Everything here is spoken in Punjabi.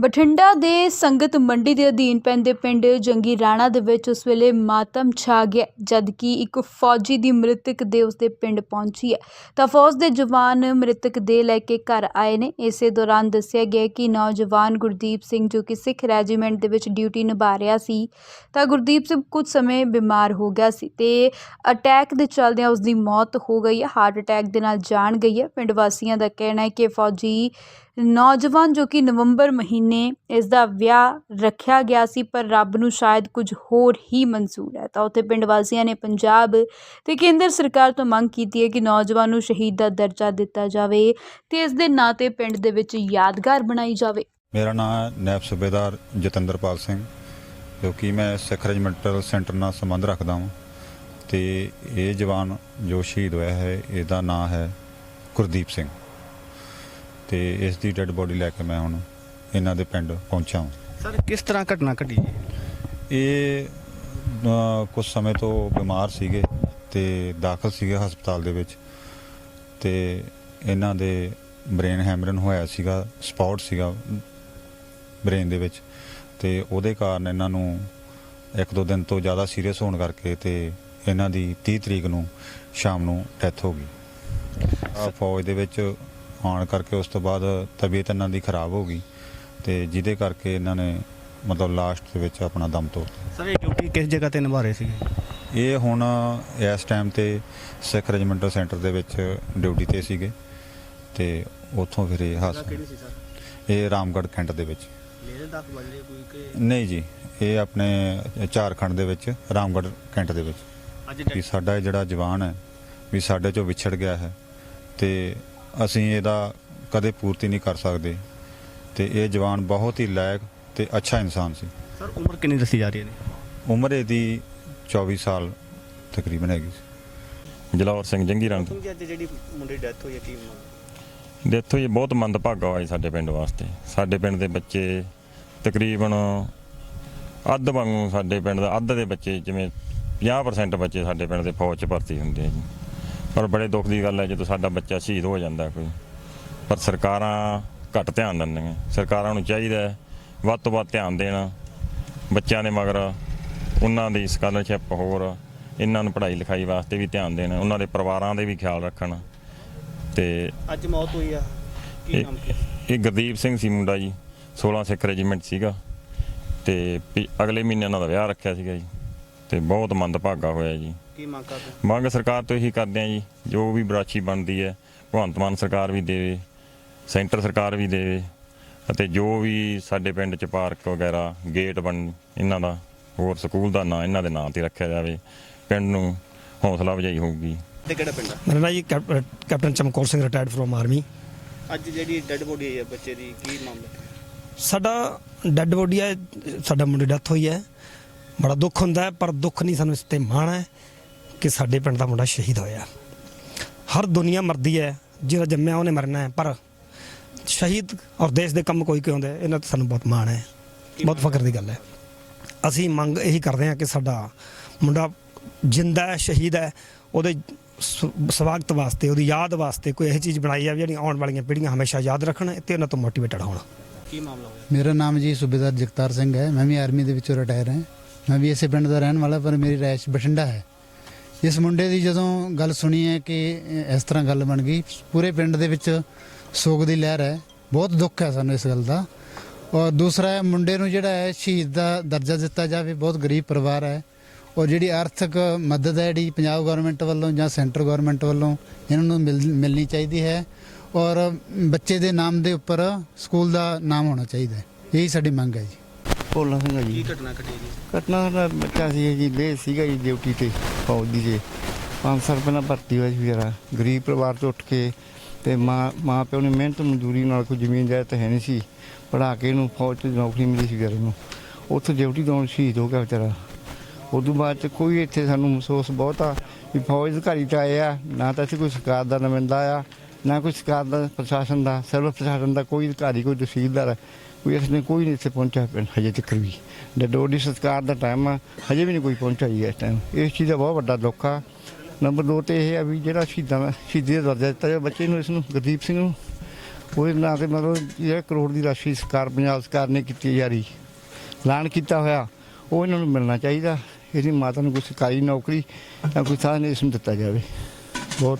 ਬਠਿੰਡਾ ਦੇ ਸੰਗਤ ਮੰਡੀ ਦੇ ਅਧੀਨ ਪੈਂਦੇ ਪਿੰਡ ਜੰਗੀ ਰਾਣਾ ਦੇ ਵਿੱਚ ਉਸ ਵੇਲੇ ਮਾਤਮ ਛਾ ਗਿਆ, ਜਦਕਿ ਇੱਕ ਫੌਜੀ ਦੀ ਮ੍ਰਿਤਕ ਦੇ ਉਸਦੇ ਪਿੰਡ ਪਹੁੰਚੀ ਹੈ। ਤਾਂ ਫੌਜ ਦੇ ਜਵਾਨ ਮ੍ਰਿਤਕ ਦੇ ਲੈ ਕੇ ਘਰ ਆਏ ਨੇ। ਇਸੇ ਦੌਰਾਨ ਦੱਸਿਆ ਗਿਆ ਕਿ ਨੌਜਵਾਨ ਗੁਰਦੀਪ ਸਿੰਘ ਜੋ ਕਿ ਸਿੱਖ ਰੈਜੀਮੈਂਟ ਦੇ ਵਿੱਚ ਡਿਊਟੀ ਨਿਭਾ ਰਿਹਾ ਸੀ, ਤਾਂ ਗੁਰਦੀਪ ਸਿੰਘ ਕੁਝ ਸਮੇਂ ਬਿਮਾਰ ਹੋ ਗਿਆ ਸੀ ਤੇ ਅਟੈਕ ਦੇ ਚੱਲਦਿਆਂ ਉਸ ਦੀ ਮੌਤ ਹੋ ਗਈ ਹੈ। ਹਾਰਟ ਅਟੈਕ ਦੇ ਨਾਲ ਜਾਣ ਗਈ ਹੈ। ਪਿੰਡ ਵਾਸੀਆਂ ਦਾ ਕਹਿਣਾ ਹੈ ਕਿ ਫੌਜੀ ਨੌਜਵਾਨ ਜੋ ਕਿ ਨਵੰਬਰ ਮਹੀਨੇ ਇਸ ਦਾ ਵਿਆਹ ਰੱਖਿਆ ਗਿਆ ਸੀ, ਪਰ ਰੱਬ ਨੂੰ ਸ਼ਾਇਦ ਕੁਝ ਹੋਰ ਹੀ ਮਨਜ਼ੂਰ ਹੈ। ਤਾਂ ਉੱਥੇ ਪਿੰਡ ਵਾਸੀਆਂ ਨੇ ਪੰਜਾਬ ਤੇ ਕੇਂਦਰ ਸਰਕਾਰ ਤੋਂ ਮੰਗ ਕੀਤੀ ਹੈ ਕਿ ਨੌਜਵਾਨ ਨੂੰ ਸ਼ਹੀਦ ਦਾ ਦਰਜਾ ਦਿੱਤਾ ਜਾਵੇ ਤੇ ਇਸ ਦੇ ਨਾਂ ਤੇ ਪਿੰਡ ਦੇ ਵਿੱਚ ਯਾਦਗਾਰ ਬਣਾਈ ਜਾਵੇ। ਮੇਰਾ ਨਾਮ ਹੈ ਨੈਬ ਸੂਬੇਦਾਰ ਜਤਿੰਦਰਪਾਲ ਸਿੰਘ, ਜੋ ਕਿ ਮੈਂ ਸਿੱਖ ਰੈਜੀਮੈਂਟਲ ਸੈਂਟਰ ਨਾਲ ਸੰਬੰਧ ਰੱਖਦਾ ਹਾਂ ਤੇ ਇਹ ਜਵਾਨ ਜੋ ਸ਼ਹੀਦ ਹੋਇਆ ਹੈ, ਇਹਦਾ ਨਾਂ ਹੈ ਗੁਰਦੀਪ ਸਿੰਘ। ਤੇ ਇਸ ਦੀ ਡੈੱਡ ਬੋਡੀ ਲੈ ਕੇ ਮੈਂ ਹੁਣ ਇਹਨਾਂ ਦੇ ਪਿੰਡ ਪਹੁੰਚਾ ਹਾਂ। ਸਰ ਕਿਸ ਤਰ੍ਹਾਂ ਘਟਨਾ ਘਟੀ ਇਹ ਅ, ਕੁਝ ਸਮੇਂ ਤੋਂ ਬਿਮਾਰ ਸੀਗੇ ਤੇ ਦਾਖਲ ਸੀਗੇ ਹਸਪਤਾਲ ਦੇ ਵਿੱਚ ਤੇ ਇਹਨਾਂ ਦੇ ਬ੍ਰੇਨ ਹੈਮਰਨ ਹੋਇਆ ਸੀਗਾ ਸਪੌਟ ਸੀਗਾ ਬ੍ਰੇਨ ਦੇ ਵਿੱਚ ਤੇ ਉਹਦੇ ਕਾਰਨ ਇਹਨਾਂ ਨੂੰ ਇੱਕ ਦੋ ਦਿਨ ਤੋਂ ਜ਼ਿਆਦਾ ਸੀਰੀਅਸ ਹੋਣ ਕਰਕੇ ਤੇ ਇਹਨਾਂ ਦੀ 30 ਤਰੀਕ ਨੂੰ ਸ਼ਾਮ ਨੂੰ ਡੈਥ ਹੋ ਗਈ। ਆ ਫੌਜ ਦੇ ਵਿੱਚ ਆਉਣ ਕਰਕੇ ਉਸ ਤੋਂ ਬਾਅਦ ਤਬੀਅਤ ਇਹਨਾਂ ਦੀ ਖਰਾਬ ਹੋ ਗਈ ਤੇ ਜਿਹਦੇ ਕਰਕੇ ਇਹਨਾਂ ਨੇ ਮਤਲਬ ਲਾਸਟ ਦੇ ਵਿੱਚ ਆਪਣਾ ਦਮ ਤੋੜ ਸਰ ਇਹ ਡਿਊਟੀ ਕਿਸ ਜਗ੍ਹਾ ਤੇ ਨਿਭਾ ਰਹੇ ਸੀਗੇ? ਇਹ ਹੁਣ ਇਸ ਟਾਈਮ ਤੇ ਸਿੱਖ ਰੈਜੀਮੈਂਟਲ ਸੈਂਟਰ ਦੇ ਵਿੱਚ ਡਿਊਟੀ ਤੇ ਸੀਗੇ ਤੇ ਉੱਥੋਂ ਫਿਰ ਇਹ ਹਾਦਸਾ। ਸੀ ਸਰ? ਇਹ ਰਾਮਗੜ੍ਹ ਕੈਂਟ ਦੇ ਵਿੱਚ। ਲੇਜ਼ਰ ਤੱਕ ਬਜਰੇ ਕੋਈ ਕਿ ਨਹੀਂ ਜੀ ਇਹ ਆਪਣੇ ਝਾਰਖੰਡ ਦੇ ਵਿੱਚ ਰਾਮਗੜ੍ਹ ਕੈਂਟ ਦੇ ਵਿੱਚ। ਅੱਜ ਵੀ ਸਾਡਾ ਇਹ ਜਿਹੜਾ ਜਵਾਨ ਹੈ ਵੀ ਸਾਡੇ ਚੋਂ ਵਿਛੜ ਗਿਆ ਹੈ ਤੇ ਅਸੀਂ ਇਹਦਾ ਕਦੇ ਪੂਰਤੀ ਨਹੀਂ ਕਰ ਸਕਦੇ। ਤੇ ਇਹ ਜਵਾਨ ਬਹੁਤ ਹੀ ਲਾਇਕ ਤੇ ਅੱਛਾ ਇਨਸਾਨ ਸੀ। ਸਰ ਉਮਰ ਕਿੰਨੀ ਦੱਸੀ ਜਾ ਰਹੀ ਹੈ ਇਹਦੀ? ਉਮਰ ਇਹਦੀ 24 ਸਾਲ ਤਕਰੀਬਨ ਹੈਗੀ ਸੀ। ਜਲੌਰ ਸਿੰਘ ਜੰਗੀ ਰੰਗ। ਜੀ ਅੱਜ ਜਿਹੜੀ ਮੁੰਡੇ ਦੀ ਡੈਥ ਹੋਈ ਹੈ ਕੀ ਦੇਖੋ ਇਹ ਬਹੁਤ ਮੰਦਭਾਗਾ ਹੋਇਆ ਜੀ ਸਾਡੇ ਪਿੰਡ ਵਾਸਤੇ। ਸਾਡੇ ਪਿੰਡ ਦੇ ਬੱਚੇ ਤਕਰੀਬਨ ਅੱਧ ਵਾਂਗੂ ਸਾਡੇ ਪਿੰਡ ਦਾ ਅੱਧ ਦੇ ਬੱਚੇ ਜਿਵੇਂ 50% ਬੱਚੇ ਸਾਡੇ ਪਿੰਡ ਦੇ ਫੌਜ 'ਚ ਭਰਤੀ ਹੁੰਦੇ ਆ ਜੀ। ਪਰ ਬੜੇ ਦੁੱਖ ਦੀ ਗੱਲ ਹੈ ਜਦੋਂ ਸਾਡਾ ਬੱਚਾ ਸ਼ਹੀਦ ਹੋ ਜਾਂਦਾ ਕੋਈ। ਪਰ ਸਰਕਾਰਾਂ ਘੱਟ ਧਿਆਨ ਦਿੰਦੀਆਂ। ਸਰਕਾਰਾਂ ਨੂੰ ਚਾਹੀਦਾ ਹੈ ਵੱਧ ਤੋਂ ਵੱਧ ਧਿਆਨ ਦੇਣ ਬੱਚਿਆਂ ਦੇ ਮਗਰ ਉਹਨਾਂ ਦੀ ਸਕਾਲਰਸ਼ਿਪ ਹੋਰ ਇਹਨਾਂ ਨੂੰ ਪੜ੍ਹਾਈ ਲਿਖਾਈ ਵਾਸਤੇ ਵੀ ਧਿਆਨ ਦੇਣ ਉਹਨਾਂ ਦੇ ਪਰਿਵਾਰਾਂ ਦੇ ਵੀ ਖਿਆਲ ਰੱਖਣ। ਤੇ ਅੱਜ ਮੌਤ ਹੋਈ ਆ। ਕੀ ਨਾਮ ਕੀ ਇਹ ਗੁਰਦੀਪ ਸਿੰਘ ਸੀ ਮੁੰਡਾ ਜੀ 16 ਸਿੱਖ ਰੈਜੀਮੈਂਟ ਸੀਗਾ। ਤੇ ਪਿ- ਅਗਲੇ ਮਹੀਨੇ ਉਹਨਾਂ ਦਾ ਵਿਆਹ ਰੱਖਿਆ ਸੀਗਾ ਜੀ। ਤੇ ਬਹੁਤ ਮੰਦਭਾਗਾ ਹੋਇਆ ਜੀ। ਕੀ ਮੰਗ ਕਰਦੇ? ਮੰਗ ਸਰਕਾਰ ਤੋਂ ਇਹੀ ਕਰਦੇ ਆ ਜੀ ਜੋ ਵੀ ਬਰਾਛੀ ਬਣਦੀ ਹੈ ਭਗਵੰਤ ਮਾਨ ਸਰਕਾਰ ਵੀ ਦੇਵੇ ਸੈਂਟਰ ਸਰਕਾਰ ਵੀ ਦੇਵੇ ਅਤੇ ਜੋ ਵੀ ਸਾਡੇ ਪਿੰਡ ਚ ਪਾਰਕ ਵਗੈਰਾ ਗੇਟ ਬਣ ਇਹਨਾਂ ਦਾ ਹੋਰ ਸਕੂਲ ਦਾ ਨਾਂ ਇਹਨਾਂ ਦੇ ਨਾਂ ਤੇ ਰੱਖਿਆ ਜਾਵੇ ਪਿੰਡ ਨੂੰ ਹੌਸਲਾ ਵਜਾਈ ਹੋਊਗੀ। ਤੇ ਕਿਹੜਾ ਪਿੰਡ ਆ? ਮੇਰਾ ਨਾਂ ਜੀ cap- captain Chamkaur Singh retired from army ਅੱਜ ਜਿਹੜੀ ਡੈੱਡ ਬੋਡੀ ਆਈ ਹੈ ਬੱਚੇ ਦੀ ਕੀ ਮਾਮਲਾ? ਸਾਡਾ ਡੈੱਡ ਬੋਡੀ ਹੈ ਸਾਡਾ ਮੁੰਡੇ ਡੈਥ ਹੋਈ ਹੈ। ਬੜਾ ਦੁੱਖ ਹੁੰਦਾ ਹੈ ਪਰ ਦੁੱਖ ਨਹੀਂ ਸਾਨੂੰ ਇਸ ਤੇ ਮਾਣ ਹੈ ਕਿ ਸਾਡੇ ਪਿੰਡ ਦਾ ਮੁੰਡਾ ਸ਼ਹੀਦ ਹੋਇਆ। ਹਰ ਦੁਨੀਆ ਮਰਦੀ ਹੈ ਜਿਹੜਾ ਜੰਮਿਆ ਉਹਨੇ ਮਰਨਾ ਹੈ ਪਰ ਸ਼ਹੀਦ ਔਰ ਦੇਸ਼ ਦੇ ਕੰਮ ਕੋਈ ਹੁੰਦੇ ਇਹਨਾਂ ਤੇ ਸਾਨੂੰ ਬਹੁਤ ਮਾਣ ਹੈ। ਬਹੁਤ ਫਖਰ ਦੀ ਗੱਲ ਹੈ। ਅਸੀਂ ਮੰਗ ਇਹੀ ਕਰਦੇ ਹਾਂ ਕਿ ਸਾਡਾ ਮੁੰਡਾ ਜਿੰਦਾ ਹੈ ਸ਼ਹੀਦ ਹੈ ਉਹਦੇ ਸ- ਸਵਾਗਤ ਵਾਸਤੇ ਉਹਦੀ ਯਾਦ ਵਾਸਤੇ ਕੋਈ ਇਹੋ ਚੀਜ਼ ਬਣਾਈ ਜਾਵੇ ਜਿਹੜੀ ਆਉਣ ਵਾਲੀਆਂ ਪੀੜ੍ਹੀਆਂ ਹਮੇਸ਼ਾ ਯਾਦ ਰੱਖਣ ਤੇ ਉਹਨਾਂ ਤੋਂ ਮੋਟੀਵੇਟਡ ਹੋਣ। ਕੀ ਮਾਮਲਾ ਹੋਇਆ? ਮੇਰਾ ਨਾਮ ਜੀ ਸੂਬੇਦਾਰ ਜਗਤਾਰ ਸਿੰਘ ਹੈ। ਮੈਂ ਵੀ ਆਰਮੀ ਦੇ ਵਿੱਚੋਂ ਰਿਟਾਇਰ ਹਾਂ। ਮੈਂ ਵੀ ਇਸੇ ਪਿੰਡ ਦਾ ਰਹਿਣ ਵਾਲਾ, ਪਰ ਮੇਰੀ ਰਹਿਸ਼ ਬਠਿੰਡਾ ਹੈ। ਇਸ ਮੁੰਡੇ ਦੀ ਜਦੋਂ ਗੱਲ ਸੁਣੀ ਹੈ ਕਿ ਇਸ ਤਰ੍ਹਾਂ ਗੱਲ ਬਣ ਗਈ, ਪੂਰੇ ਪਿੰਡ ਦੇ ਵਿੱਚ ਸੋਗ ਦੀ ਲਹਿਰ ਹੈ। ਬਹੁਤ ਦੁੱਖ ਹੈ ਸਾਨੂੰ ਇਸ ਗੱਲ ਦਾ। ਔਰ ਦੂਸਰਾ ਹੈ, ਮੁੰਡੇ ਨੂੰ ਜਿਹੜਾ ਹੈ, ਸ਼ਹੀਦ ਦਾ ਦਰਜਾ ਦਿੱਤਾ ਜਾਵੇ, ਬਹੁਤ ਗਰੀਬ ਪਰਿਵਾਰ ਹੈ। ਔਰ ਜਿਹੜੀ ਆਰਥਿਕ ਮਦਦ ਹੈ, ਜਿਹੜੀ ਪੰਜਾਬ ਗਵਰਨਮੈਂਟ ਵੱਲੋਂ ਜਾਂ ਸੈਂਟਰ ਗਵਰਨਮੈਂਟ ਵੱਲੋਂ ਇਹਨਾਂ ਨੂੰ ਮਿਲ- ਮਿਲਣੀ ਚਾਹੀਦੀ ਹੈ। ਔਰ ਬੱਚੇ ਦੇ ਨਾਮ ਦੇ ਉੱਪਰ ਸਕੂਲ ਦਾ ਨਾਮ ਹੋਣਾ ਚਾਹੀਦਾ ਹੈ। ਇਹੀ ਸਾਡੀ ਮੰਗ ਹੈ ਜੀ। ਭੋਲਾ ਸਿੰਘ ਆ ਕੀ ਜੀ ਘਟਨਾ ਘਟੀ ਜੀ? ਘਟਨਾ ਦਾ ਬੱਚਾ ਸੀ ਜੀ ਲੇ ਸੀਗਾ ਜੀ ਡਿਊਟੀ ਤੇ ਫੌਜ ਦੀ। ਜੇ 5 ਸਾਲ ਪਹਿਲਾਂ ਭਰਤੀ ਹੋਇਆ ਸੀ ਵਿਚਾਰਾ। ਗਰੀਬ ਪਰਿਵਾਰ ਤੋਂ ਉੱਠ ਕੇ ਤੇ ਮਾਂ ਮਾਂ ਪਿਓ ਨੇ ਮਿਹਨਤ ਮਜ਼ਦੂਰੀ ਨਾਲ ਕੋਈ ਜ਼ਮੀਨ ਜਾਇਦਾਦ ਹੈ ਨਹੀਂ ਸੀ। ਪੜਾ ਕੇ ਇਹਨੂੰ ਫੌਜ 'ਚ ਨੌਕਰੀ ਮਿਲੀ ਸੀ ਵਿਚਾਰੇ ਨੂੰ। ਉੱਥੇ ਡਿਊਟੀ ਤੋਂ ਸ਼ਹੀਦ ਹੋ ਗਿਆ ਵਿਚਾਰਾ। ਉਦੋਂ ਬਾਅਦ ਚ ਕੋਈ ਇੱਥੇ ਸਾਨੂੰ ਮਹਿਸੂਸ ਬਹੁਤ ਆ ਵੀ ਫੌਜ ਅਧਿਕਾਰੀ ਤਾਂ ਆਏ ਆ ਨਾ ਤਾਂ ਅਸੀਂ ਕੋਈ ਸਰਕਾਰ ਦਾ ਨੁਮਾਇੰਦਾ ਆ ਨਾ ਕੋਈ ਸਰਕਾਰ ਦਾ ਪ੍ਰਸ਼ਾਸਨ ਦਾ ਸਿਵਲ ਪ੍ਰਸ਼ਾਸਨ ਦਾ ਕੋਈ ਅਧਿਕਾਰੀ ਕੋਈ ਤਹਿਸੀਲਦਾਰ ਕੋਈ ਇਸਨੇ ਕੋਈ ਨਹੀਂ ਇੱਥੇ ਪਹੁੰਚਿਆ ਪਿੰਡ ਹਜੇ ਤੱਕ ਵੀ। ਡਡੋਡੀ ਸਰਕਾਰ ਦਾ ਟਾਈਮ ਆ, ਹਜੇ ਵੀ ਨਹੀਂ ਕੋਈ ਪਹੁੰਚਿਆ ਜੀ ਇਸ ਟਾਈਮ ਇਸ ਚੀਜ਼ ਦਾ ਬਹੁਤ ਵੱਡਾ ਦੁੱਖ ਆ। ਨੰਬਰ 2 ਤੇ ਇਹ ਆ ਵੀ ਜਿਹੜਾ ਸ਼ਹੀਦਾਂ ਦਾ ਸ਼ਹੀਦੀ ਦਾ ਦਰਜਾ ਦਿੱਤਾ ਜਾਵੇ, ਬੱਚੇ ਨੂੰ, ਇਸ ਨੂੰ, ਗੁਰਦੀਪ ਸਿੰਘ ਨੂੰ, ਉਹਦੇ ਨਾਂ ਤੇ ਮਤਲਬ ਜਿਹੜਾ ਕਰੋੜ ਦੀ ਰਾਸ਼ੀ ਸਰਕਾਰ ਪੰਜਾਬ ਸਰਕਾਰ ਨੇ ਕੀਤੀ ਜਾਰੀ। ਐਲਾਨ ਕੀਤਾ ਹੋਇਆ, ਉਹ ਇਹਨਾਂ ਨੂੰ ਮਿਲਣਾ ਚਾਹੀਦਾ। ਇਹਦੀ ਮਾਤਾ ਨੂੰ ਕੋਈ ਸਰਕਾਰੀ ਨੌਕਰੀ ਜਾਂ ਕੋਈ ਸਾਧਨ ਇਸ ਨੂੰ ਦਿੱਤਾ ਜਾਵੇ। ਬਹੁਤ